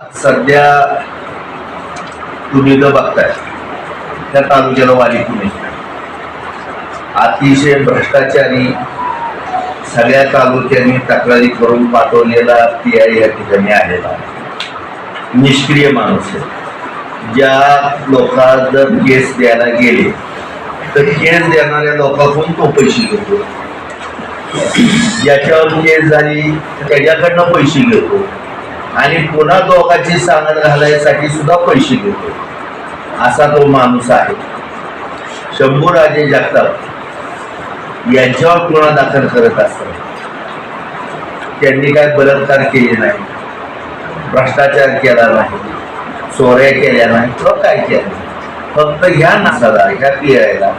सध्या तुम्ही जर बघताय. त्या तालुक्याला वाली पुणे. अतिशय भ्रष्टाचारी सगळ्या तालुक्यांनी तक्रारी करून पाठवलेला पी आय या ठिकाणी आलेला निष्क्रिय माणूस आहे. ज्या लोकांना जर केस द्यायला गेले तर केस देणाऱ्या लोकांकडून तो पैसे घेतो. ज्याच्यावर केस झाली त्याच्याकडनं पैसे घेतो. आणि पुन्हा दोघांची सांगड घालायसाठी सुद्धा पैसे घेतो असा तो माणूस आहे. शंभूराजे जगताप यांच्यावर गुन्हा दाखल करत असतात. त्यांनी काय बलात्कार केले नाही. भ्रष्टाचार केला नाही. चोऱ्या केल्या नाही. किंवा काय केलं? नाही. फक्त ह्या नासाला ह्या पियायला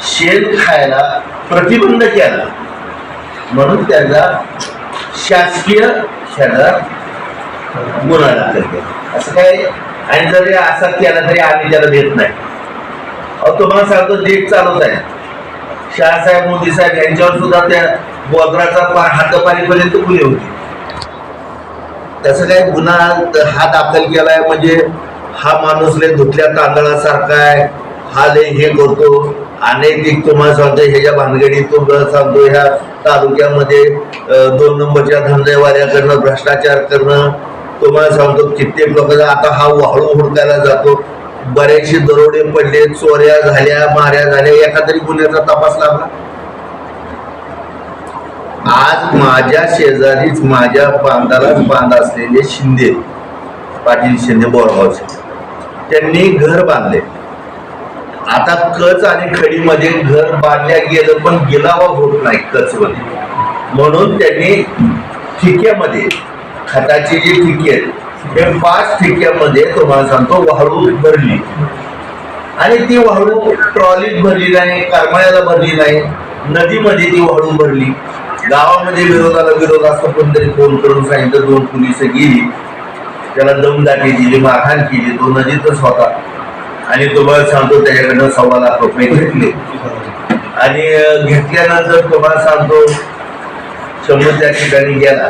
शेण खायला प्रतिबंध केला. म्हणून त्यांचा शासकीय क्षेत्रात गुन्हा दाखल असं काय आणि जरी असा केला तरी आम्ही त्याला देत नाही. अहो तुम्हाला सांगतो डेट चालूच आहे. शहासाहेब मोदी साहेब यांच्यावर सुद्धा त्या बोगराचा पार हातपारीपर्यंत गुन्हे होते तसं काय गुन्हा हा दाखल केलाय म्हणजे हा माणूस लय धुतल्या तांदळासारखा आहे. हा लय हे करतो. अनैतिक तुम्हाला सांगतो ह्याच्या भानगडीत तुम्हाला सांगतो ह्या तालुक्यामध्ये दोन नंबरच्या धंदेवाल्याकडनं भ्रष्टाचार करणं तुम्हाला सांगतो कित्येक लोक आता हा वाळू हुडकायला जातो. बरेचसे दरोडे पडले चोऱ्या झाल्या माऱ्या झाल्या एका तरी गुन्ह्याचा तपास लागला. आज माझ्या शेजारीच माझ्या बांधालाच बांध असलेले शिंदे पाटील शिंदे बोरगावचे त्यांनी घर बांधले. आता कच आणि खडीमध्ये घर बांधल्या गेलं पण गिलावा होत नाही कच मध्ये म्हणून त्यांनी ठिक्यामध्ये खताची जी ठिके आहेत हे पाच ठिक्यामध्ये तुम्हाला सांगतो वाळू भरली. आणि ती वाळू ट्रॉलीत भरली नाही कारमाळ्याला भरली नाही नदीमध्ये ती वाळू भरली. गावामध्ये विरोधाला विरोध असतो पण तरी फोन करून सांगितलं दोन पोलीस गेली. त्याला दमदाटी दिली मारहाण केली तो नदीतच होता. आणि तुम्हाला सांगतो त्याच्याकडनं सव्वा लाख रुपये घेतले. आणि घेतल्यानंतर तुम्हाला सांगतो शंभर त्या ठिकाणी गेला.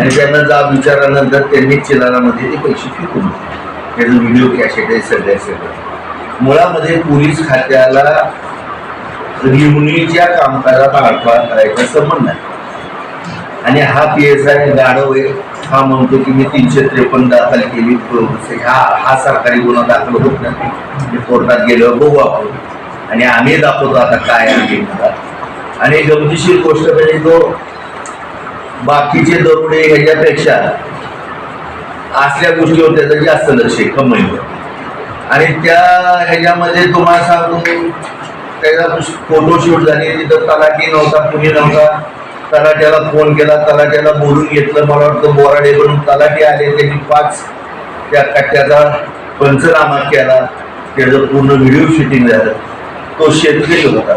आणि त्यांना जाब विचारल्यानंतर त्यांनी चिलारामध्ये ते पैसे फेकून दिले. त्याचं व्हिडिओ कॅसेट आहे सगळ्या सगळं मुळामध्ये पोलीस खात्याला रिवणीच्या कामकाजात अडथळा करायचा संबंध आहे. आणि हा पी एस आय गाढव आहे. हा म्हणतो की मी तीनशे त्रेपन्न दाखल केली. हा हा सरकारी गुन्हा दाखल होत नाही. मी कोर्टात गेल्यावर बघू आपण. आणि आम्ही दाखवतो आता काय आहे आणि गमतीशीर गोष्ट म्हणजे तो बाकीचे दरोडे ह्याच्यापेक्षा असल्या गोष्टीवर त्याचं जास्त लक्ष आहे कमाईवर आणि त्या ह्याच्यामध्ये तुम्हाला सांगतो त्याचा फोटोशूट झाली तिथं तलाठी नव्हता कुणी नव्हता. तलाट्याला फोन केला तलाट्याला बोलून घेतलं मला वाटतं बोराडे बनून तलाठी आले त्यांनी पाच त्या कट्ट्याचा पंचनामा केला त्याचं पूर्ण व्हिडिओ शूटिंग झालं. तो शेतकरी होता.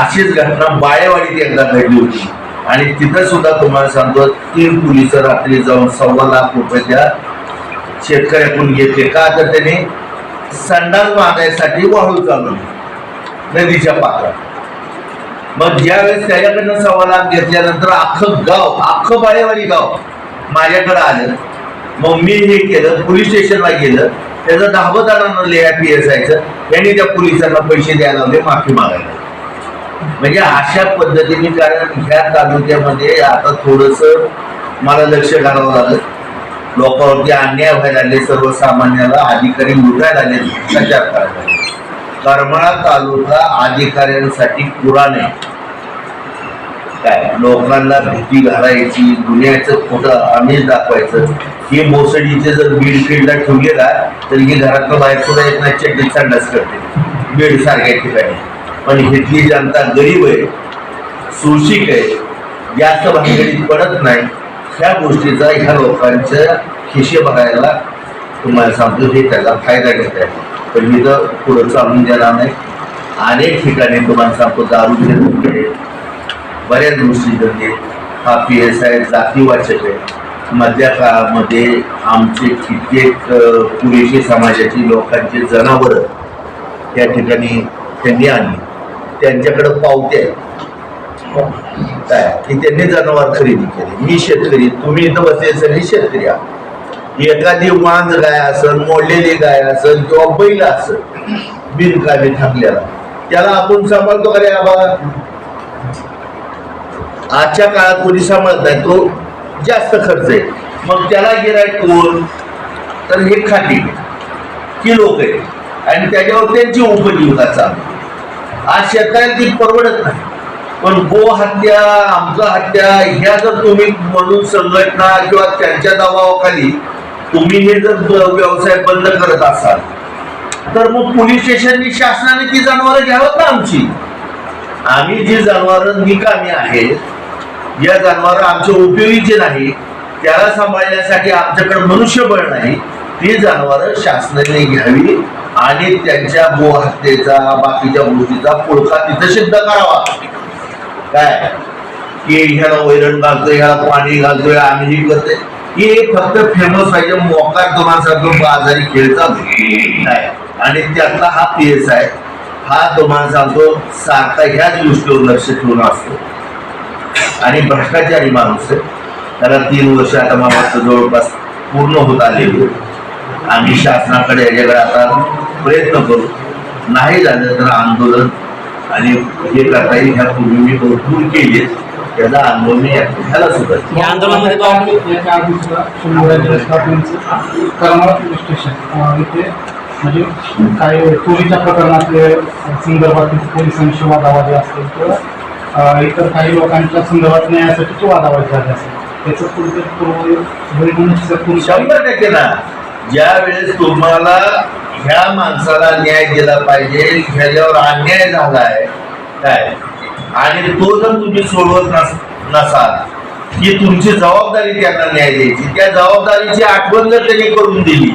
अशीच घटना बाळेवाडीत एकदा घडली होती. आणि तिथं सुद्धा तुम्हाला सांगतो तीन पोलीस रात्री जाऊन सव्वा लाख रुपये त्या शेतकऱ्याकडून घेतले. का तर त्याने संडास मागायसाठी वाळू चालवली. नदीच्या पात्रात. मग ज्यावेळेस त्याच्याकडनं सव्वा लाख घेतल्यानंतर अख्खं गाव अख्खं बाळेवाडी गाव माझ्याकडे आलं. मग मी हे केलं पोलीस स्टेशनला गेलं. त्याचं दहावं लिहा पी एस आयचं त्यांनी त्या पोलिसांना पैसे द्यायला लावले माफी मागायला म्हणजे अशा पद्धतीने कारण ह्या तालुक्यामध्ये आता थोडस मला लक्ष घालावं लागलं. लोकांवरती अन्याय व्हायला लागले सर्वसामान्याला अधिकारी लुटायला लागले भ्रष्टाचार करायला लागले. करमाळा तालुका अधिकाऱ्यांसाठी पुराणे काय? लोकांना भीती घालायची गुन्ह्याचं खोटं आम्हीच दाखवायचं. हे मोसडीचे जर बीड फील्डला ठेवले ना तर ही घरातलं बाहेर सुद्धा येत नाही चड्डी संडास करते. बीड सारख्या ठिकाणी. पण इथली जनता गरीब आहे सुशिक आहे जास्त भानगडीत पडत नाही ह्या गोष्टीचा ह्या लोकांच्या खिशे बघायला तुम्हाला सांगतो हे त्याचा फायदा घेत आहे. पण मी तर पुढं चालून देणार नाही. अनेक ठिकाणी तुम्हाला सांगतो दारू धंदे बऱ्याच गोष्टी धंदे हा पी एस आय जातीवाचक आहे. मधल्या काळामध्ये आमचे कित्येक पुरेशी समाजाची लोकांची जनावरं त्या ठिकाणी त्यांनी आणली. त्यांच्याकडे पावते काय? की त्यांनी जनावर खरेदी केली. मी शेतकरी तुम्ही इथं बसले सगळे शेतकरी आहात एखादी मांज गाय असेल मोडलेली गाय असेल किंवा बैल असेल बिनकामी थांबलेला. त्याला आपण सांभाळतो का रे आबा? आजच्या काळात कोणी सांभाळत नाही तो जास्त खर्च आहे. मग त्याला गिरायक कोण? तर हे खाती किलो लोक आहेत. आणि त्याच्यावर त्यांची उपजीविका चालू. आज शेतकऱ्याला ती परवडत नाही. पण गो हत्या आमचा हत्या ह्या जर तुम्ही म्हणून संघटना किंवा त्यांच्या दबावाखाली तुम्ही हे जर व्यवसाय बंद करत असाल तर मग पोलीस स्टेशननी शासनाने ती जनावरं घ्यावं ना आमची? आम्ही जी जनावरं निकामी आहेत या जनावरं आमच्या उपयोगीचे नाही त्याला सांभाळण्यासाठी आमच्याकडे मनुष्यबळ नाही ती जनावरं शासनाने घ्यावी. आणि त्यांच्या गोहत्येचा बाकीच्या गोष्टीचा पुळका तिथं सिद्ध करावा. काय? की ह्याला वैरण घालतोय ह्याला पाणी घालतोय आम्ही हे करतोय. हे फक्त फेमस पाहिजे मोकार दोघांसारखं बाजारी खेळ चालतो आणि त्यातला हा पी एस आहे हा तुम्हाला सांगतो सारखा ह्याच गोष्टीवर लक्ष ठेवून असतो. आणि भ्रष्टाचारी माणूस आहे. त्याला तीन वर्ष आता मला जवळपास पूर्ण होत आलेली आम्ही शासनाकडे याच्याकडे आता प्रयत्न करू. नाही झालं तर आंदोलन. आणि हे करता येईल ह्या पूर्वी मी भरपूर केले. त्याचा अनुभव मी ह्याला सुद्धा या आंदोलनामध्ये स्टेशन इथे म्हणजे काही चोरीच्या प्रकरणातले संदर्भातील पोलिसांशी वादावादी असतील किंवा इतर काही लोकांच्या संदर्भात न्यायासाठी वादावादी झाले असेल. त्याचं पूर्व पूर्ण शंभर टक्के ना. ज्या वेळेस तुम्हाला ह्या माणसाला न्याय दिला पाहिजे ह्याच्यावर अन्याय झालाय. काय? आणि तो जर तुम्ही सोडवत नस नसाल की तुमची जबाबदारी त्यांना न्याय द्यायची. त्या जबाबदारीची आठवण जर त्यांनी करून दिली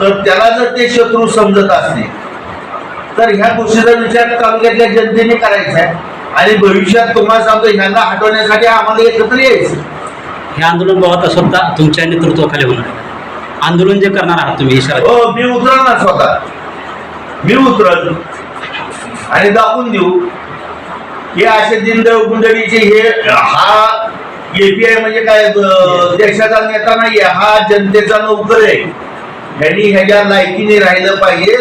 तर त्याला जर ते शत्रू समजत असतील तर ह्या गोष्टीचा विचार तालुक्यातल्या जनतेने करायचा आहे. आणि भविष्यात तुम्हाला सांगतो ह्यांना हटवण्यासाठी आम्हाला एकत्र यायचं. हे आंदोलन भाऊ आता तुमच्या नेतृत्वाखाली होणार आहे. आंदोलन जे करणार आहात तुम्ही इशारा हो मी उतरणार स्वतः. मी उतरल आणि दाखवून देऊ. हे असे दिनदळ गुंडळीचे हे हा एपीआय म्हणजे काय देशाचा नेता नाहीये. हा जनतेचा नोकर आहे. ह्यांनी ह्याच्या लायकीने राहिलं पाहिजे.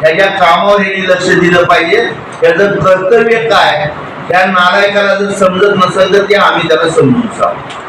ह्याच्या कामावर ह्यांनी लक्ष दिलं पाहिजे. त्याचं कर्तव्य काय? त्या नालायकाला जर समजत नसेल तर ते आम्ही त्याला समजून सांगू.